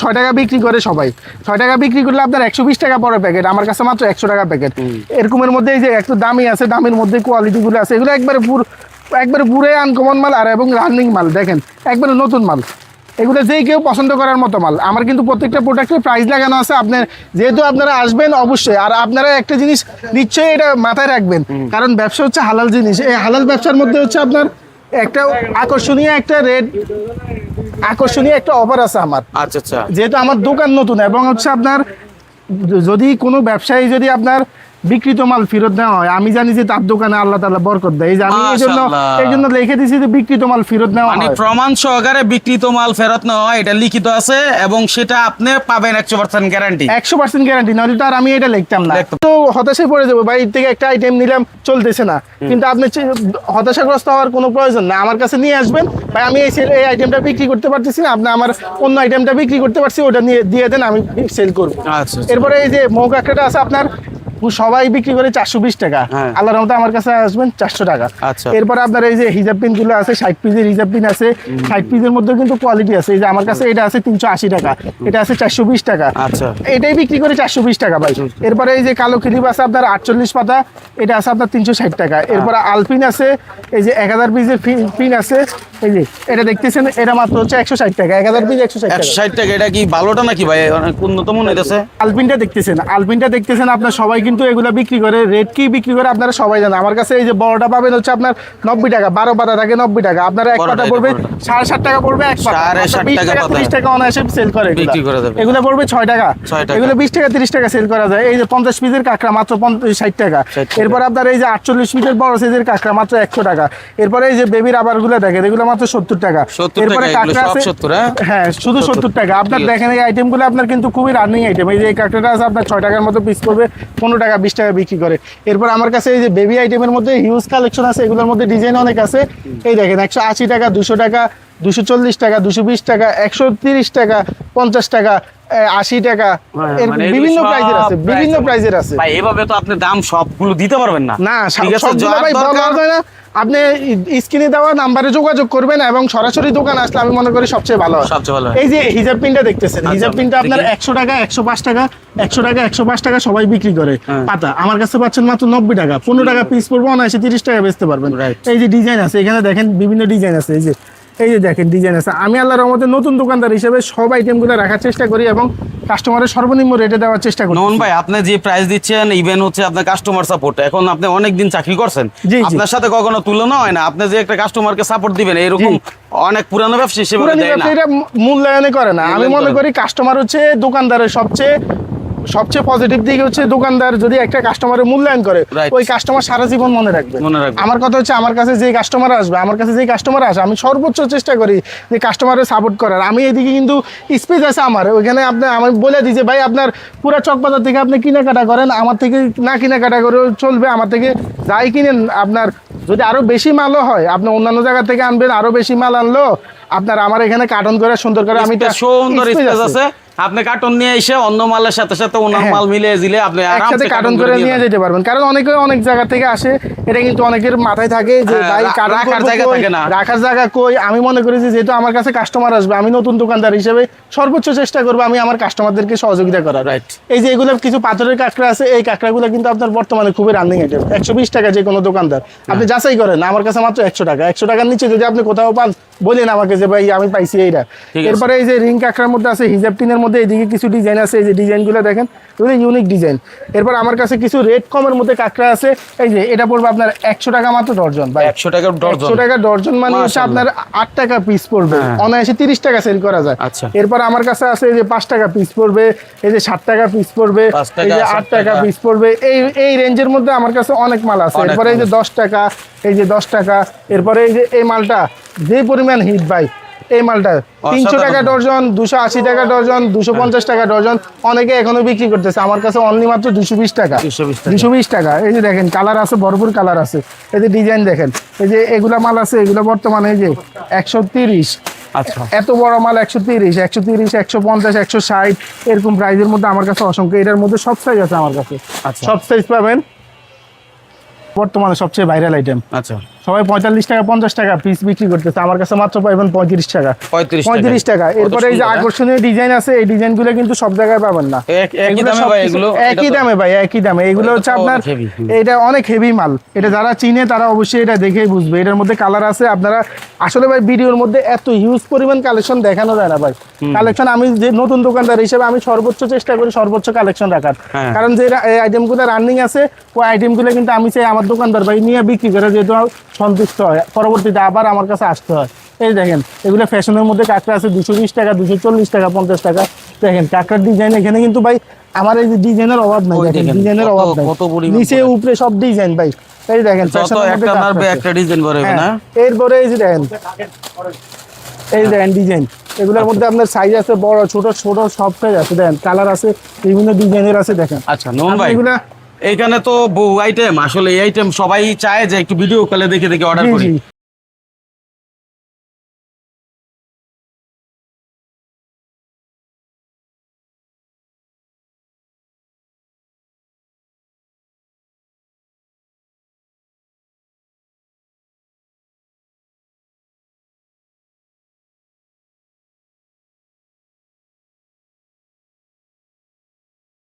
ছয় টাকা বিক্রি করে সবাই। ছয় টাকা বিক্রি করলে আপনার একশো বিশ টাকা পড়ে প্যাকেট আমার কাছে মাত্র একশো টাকা প্যাকেট এরকমের মধ্যে এই যে একটু দামি আছে দামের মধ্যে কোয়ালিটি গুলো আছে এগুলো একবারে পুরো একবারে পুরে আনকমন মাল আর এবং রানিং মাল দেখেন একবারে নতুন মাল। এগুলো যেই কেউ পছন্দ করার মতো মাল। আমার কিন্তু প্রত্যেকটা প্রোডাক্টের প্রাইস লাগানো আছে আপনার যেহেতু আপনারা আসবেন অবশ্যই আর আপনারা একটা জিনিস নিশ্চয়ই এটা মাথায় রাখবেন। কারণ ব্যবসা হচ্ছে হালাল জিনিস। এই হালাল ব্যবসার মধ্যে হচ্ছে আপনার একটা আকর্ষণীয় একটা রেট আকর্ষণীয় একটা অফার আছে আমার। আচ্ছা আচ্ছা। যেহেতু আমার দোকান নতুন এবং হচ্ছে আপনার যদি কোনো ব্যবসায়ী যদি আপনার বিকৃত মাল ফেরত দেওয়া হয় আমি জানি যে তার দোকানে আল্লাহ তাআলা বরকত দেয়। এই যে আমি এই জন্য এই জন্য লিখে দিয়েছি যে বিকৃত মাল ফেরত নেওয়া মানে প্রমাণ সহকারে বিকৃত মাল ফেরত নেওয়া হয় এটা লিখিত আছে এবং সেটা আপনি পাবেন একশো পার্সেন্ট গ্যারান্টি একশো পার্সেন্ট গ্যারান্টি নাহলে তো আর আমি এটা লিখতাম না। তো হতাশায় পড়ে যাব বাড়ির থেকে একটা আইটেম নিলাম চলতেছে না। কিন্তু আপনি হতাশাগ্রস্ত হওয়ার কোনো প্রয়োজন না। আমার কাছে নিয়ে আসবেন ভাই আমি এই সেল এই আইটেমটা বিক্রি করতে পারতেছি না। আপনি আমার অন্য আইটেমটা বিক্রি করতে পারছি ওটা নিয়ে দিয়ে দেন আমি সেল করব। আচ্ছা এরপরে এই যে মৌকা একটা আছে আপনার সবাই বিক্রি করে চারশো বিশ টাকা। হ্যাঁ। আল্লাহ রহমতে আমার কাছে আসবেন চারশো টাকা। আচ্ছা। এরপরে আপনার এই যে হিজাব পিনগুলো আছে ষাট পিসের হিজাব পিন আছে ষাট পিসের মধ্যে কিন্তু কোয়ালিটি আছে। এই যে আমার কাছে এটা আছে তিনশো আশি টাকা। এটা আছে চারশো বিশ টাকা। আচ্ছা। এটাই বিক্রি করে চারশো বিশ টাকা ভাই। এরপরে এই যে কালো ক্লিপ আছে আপনার আটচল্লিশ পাতা এটা আছে আপনার তিনশো ষাট টাকা। এরপরে আলপিন আছে এই যে এক হাজার পিসের পিন আছে এটা দেখতেছেন এটা মাত্র হচ্ছে একশো ষাট টাকা এক হাজার পিস একশো ষাট টাকা। এটা কি ভালোটা নাকি ভাই? অনেক উন্নত মনে হইতেছে। আলপিনটা দেখতেছেন আলপিনটা দেখতেছেন আপনার সবাই কিন্তু এগুলা বিক্রি করে রেট কি বিক্রি করে আপনারা সবাই জানেন। আমার কাছে এই যে বড়টা পাবেন হচ্ছে আপনার নব্বই টাকা বারো পাতা থাকে নব্বই টাকা। আপনারা এক পাতা পড়বে সাড়ে সাত টাকা পড়বে এক পাতা। সাড়ে আপনার সাত 20 টাকা টাকা তিরিশ টাকা অনায়াসে সেল করে এগুলা। পড়বে ছয় টাকা। এগুলো বিশ টাকা তিরিশ টাকা সেল করা যায়। এই যে পঞ্চাশ পিসের কাঁকড়া মাত্র ষাট টাকা। 60 টাকা। এরপর আপনার এই যে আটচল্লিশ পিসের বড় সাইজের কাঁকড়া মাত্র একশো টাকা। এরপরে এই যে বেবির আবারগুলো দেখেন এগুলো মাত্র সত্তর টাকা। এরপরে কাঁকড়া আছে হ্যাঁ? হ্যাঁ শুধু সত্তর। টাকা। আপনার দেখেন এই আইটেমগুলো আপনার কিন্তু খুবই রানিং আইটেম এই যে এই কাঁকড়াটা আছে আপনার ছয় টাকার মতো পিস করবে পনেরো টাকা বিশ টাকা বিক্রি করে। এরপর আমার কাছে এই যে বেবি আইটেমের মধ্যে হিউজ কালেকশন আছে এগুলোর মধ্যে ডিজাইন অনেক আছে। এই দেখেন একশো আশি টাকা দুশো টাকা দুশো চল্লিশ টাকা দুশো বিশ টাকা একশো তিরিশ টাকা পঞ্চাশ টাকা আশি টাকা। এর মানে বিভিন্ন প্রাইজের আছে বিভিন্ন প্রাইজের আছে। ভাই এভাবে তো আপনি দাম সবগুলো দিতে পারবেন না। না ভাই বলা না। আপনি স্ক্রিনে দেওয়া নাম্বারে যোগাযোগ করবেন এবং সরাসরি দোকান আসলে আমি মনে করি সবচেয়ে ভালো সবচেয়ে ভালো এই যে হিজাব পিনটা দেখতেছেন আচ্ছা, হিজাব পিনটা আপনার একশো টাকা একশো পাঁচ টাকা একশো টাকা একশো পাঁচ টাকা সবাই বিক্রি করে। হ্যাঁ। পাতা আমার কাছে পাচ্ছেন মাত্র নব্বই টাকা। পনেরো টাকা পিস পড়ব অনায়াসে তিরিশ টাকা বেচতে পারবেন। এই যে ডিজাইন আছে এখানে দেখেন বিভিন্ন ডিজাইন আছে। এই যে এই যে দেখেন ডিজাইন আছে। আমি আল্লাহর রহমতে নতুন দোকানদার হিসেবে সব আইটেমগুলো রাখার চেষ্টা করি এবং কাস্টমারের সর্বনিম্ন রেটে দেওয়ার চেষ্টা করি নন ভাই আপনি যে প্রাইস দিচ্ছেন ইভেন হচ্ছে আপনার কাস্টমার সাপোর্ট এখন আপনি অনেক দিন চাকরি করছেন। আপনার সাথে কখনো তুলনা হয় না। আপনি যে একটা কাস্টমারকে সাপোর্ট দিবেন এরকম অনেক পুরানো ব্যবসা হিসেবে মূল্যায়নে করে না। আমি মনে করি কাস্টমার হচ্ছে দোকানদারের সবচেয়ে সবচেয়ে পজিটিভ দিক হচ্ছে দোকানদার যদি একটা কাস্টমারের মূল্যায়ন করে ওই কাস্টমার সারা জীবন মনে রাখবে। মনে রাখবে। আমার কথা হচ্ছে আমার কাছে যে কাস্টমার আসবে আমার কাছে যে কাস্টমার আসে আমি সর্বোচ্চ চেষ্টা করি যে কাস্টমারের সাপোর্ট করার। আমি এদিকে কিন্তু স্পেস আছে আমার। ওইখানে আপনার আমি বলে দিই যে ভাই আপনার পুরো চকবাজার থেকে আপনি কেনাকাটা করেন আমার থেকে না কেনাকাটা করে চলবে আমার থেকে যাই কিনেন। আপনার যদি আরও বেশি মালও হয় আপনি অন্যান্য জায়গা থেকে আনবেন আরও বেশি মাল আনলো আপনার আমার এখানে কার্টন করে সুন্দর করে আমি সুন্দর স্পেস আছে। আপনি কার্টন নিয়ে এসে অন্য মালের সাথে সাথে অন্য হ্যাঁ। মাল মিলিয়ে দিলে আপনি আরামসে কার্টন করে নিয়ে যেতে পারবেন। কারণ অনেকে অনেক জায়গা থেকে আসে এটা কিন্তু অনেকের মাথায় থাকে যে হ্যাঁ, ভাই রাখার জায়গা থাকে না। রাখার জায়গা কই? আমি মনে করি যে যেহেতু আমার কাছে কাস্টমার আসবে আমি নতুন দোকানদার হিসেবে সর্বোচ্চ চেষ্টা করব আমি আমার কাস্টমারদেরকে সহযোগিতা করার। রাইট এই যে এগুলো কিছু পাথরের কাঁকড়া আছে এই কাঁকড়াগুলো কিন্তু আপনার বর্তমানে খুবই রানিং আইটেম একশো বিশ টাকা যে কোনো দোকানদার। আপনি হ্যাঁ। যাচাই করেন আমার কাছে মাত্র একশো টাকা। একশো টাকার নিচে যদি আপনি কোথাও পান বলেন আমাকে যে ভাই আমি পাইছি এইটা। এরপরে এই যে রিং কাঁকড়ার মধ্যে আছে হিজাব টিনের মধ্যে এইদিকে কিছু ডিজাইন আছে এই যে ডিজাইনগুলো দেখেন এগুলো ইউনিক ডিজাইন এরপর আমার কাছে কিছু রেড কমের মধ্যে কাঁকড়া আছে এই যে এটা পড়বে আপনার একশো টাকা মাত্র ডর্জন ভাই। একশো ডর্জন। একশো টাকা ডর্জন মানে হচ্ছে আপনার আট টাকা পিস পড়বে হ্যাঁ। অনায়াসে তিরিশ টাকা সেল করা যায়। আচ্ছা। এরপর আমার কাছে আছে এই যে পাঁচ টাকা পিস পড়বে এই যে ষাট টাকা পিস পড়বে এই যে আট টাকা টাকা। পিস পড়বে। এই এই রেঞ্জের মধ্যে আমার কাছে অনেক মাল আছে। এরপরে এই যে দশ টাকা এই যে দশ টাকা এরপরে এই যে এই মালটা যে পরিমাণ হিট ভাই এই মালটা। তিনশো টাকা ডর্জন দুশো আশি টাকা ডর্জন দুশো পঞ্চাশ টাকা ডর্জন অনেকে এখনও বিক্রি করতেছে। আমার কাছে অনলি মাত্র দুশো বিশ টাকা। দুশো বিশ টাকা। এই যে দেখেন কালার আছে ভরপুর কালার আছে। এই যে ডিজাইন দেখেন এই যে এগুলা মাল আছে এগুলো বর্তমানে এই যে একশো তিরিশ। আচ্ছা। এত বড় মাল একশো তিরিশ একশো তিরিশ একশো পঞ্চাশ একশো ষাট এরকম প্রাইজের মধ্যে আমার কাছে অসংখ্য। এটার মধ্যে সব সাইজ আছে আমার কাছে। আচ্ছা। সব সাইজ পাবেন। বর্তমানে সবচেয়ে ভাইরাল আইটেম আচ্ছা। সবাই পঁয়তাল্লিশ টাকা পঞ্চাশ টাকা পিস বিক্রি করতেছে। আমার কাছে মাত্র পাইবেন পঁয়ত্রিশ টাকা। পঁয়ত্রিশ টাকা। এরপরে এই যে আকর্ষণীয় ডিজাইন আছে এই ডিজাইনগুলো কিন্তু সব জায়গায় পাবেন না। একই দামে ভাই একই দামে এগুলো হচ্ছে আপনার। এটা অনেক হেভি মাল। এটা যারা চিনে তারা অবশ্যই এটা দেখেই বুঝবে। এটার মধ্যে কালার আছে আপনারা আসলে ভাই ভিডিওর মধ্যে এত হিউজ পরিমাণ কালেকশন দেখানো যায় না ভাই। কালেকশন আমি যে নতুন দোকানদার হিসেবে আমি সর্বোচ্চ চেষ্টা করি সর্বোচ্চ কালেকশন রাখার। হ্যাঁ। কারণ যে আইটেমগুলো রানিং আছে ওই আইটেমগুলো কিন্তু আমি চাই আমার দোকানদার ভাই নিয়ে বিক্রি করে যেহেতু সন্তুষ্ট হয় পরবর্তীতে আবার আমার কাছে আসতে হয়। এই দেখেন এগুলো ফ্যাশনের মধ্যে কাঁকড়া আছে দুশো বিশ টাকা দুশো চল্লিশ টাকা পঞ্চাশ টাকা। দেখেন কাঁকড়ার ডিজাইন এখানে কিন্তু ভাই আমার এই যে ডিজাইনের অভাব নাই দেখেন ডিজাইনের অভাব নাই। নিচে উপরে সব ডিজাইন ভাই। এই দেখেন একটা ডিজাইন হ্যাঁ, না? এরপরে এই যে দেখেন এই দেখেন ডিজাইন এগুলোর মধ্যে আপনার সাইজ আছে বড় ছোট ছোট সব সাইজ আছে। দেখেন কালার আছে বিভিন্ন ডিজাইনের আছে দেখেন। আচ্ছা নোন ভাই। এগুলা এইখানে তো বহু আইটেম আসলে এই আইটেম সবাই চায় যে একটু ভিডিও কলে দেখে দেখে অর্ডার করি।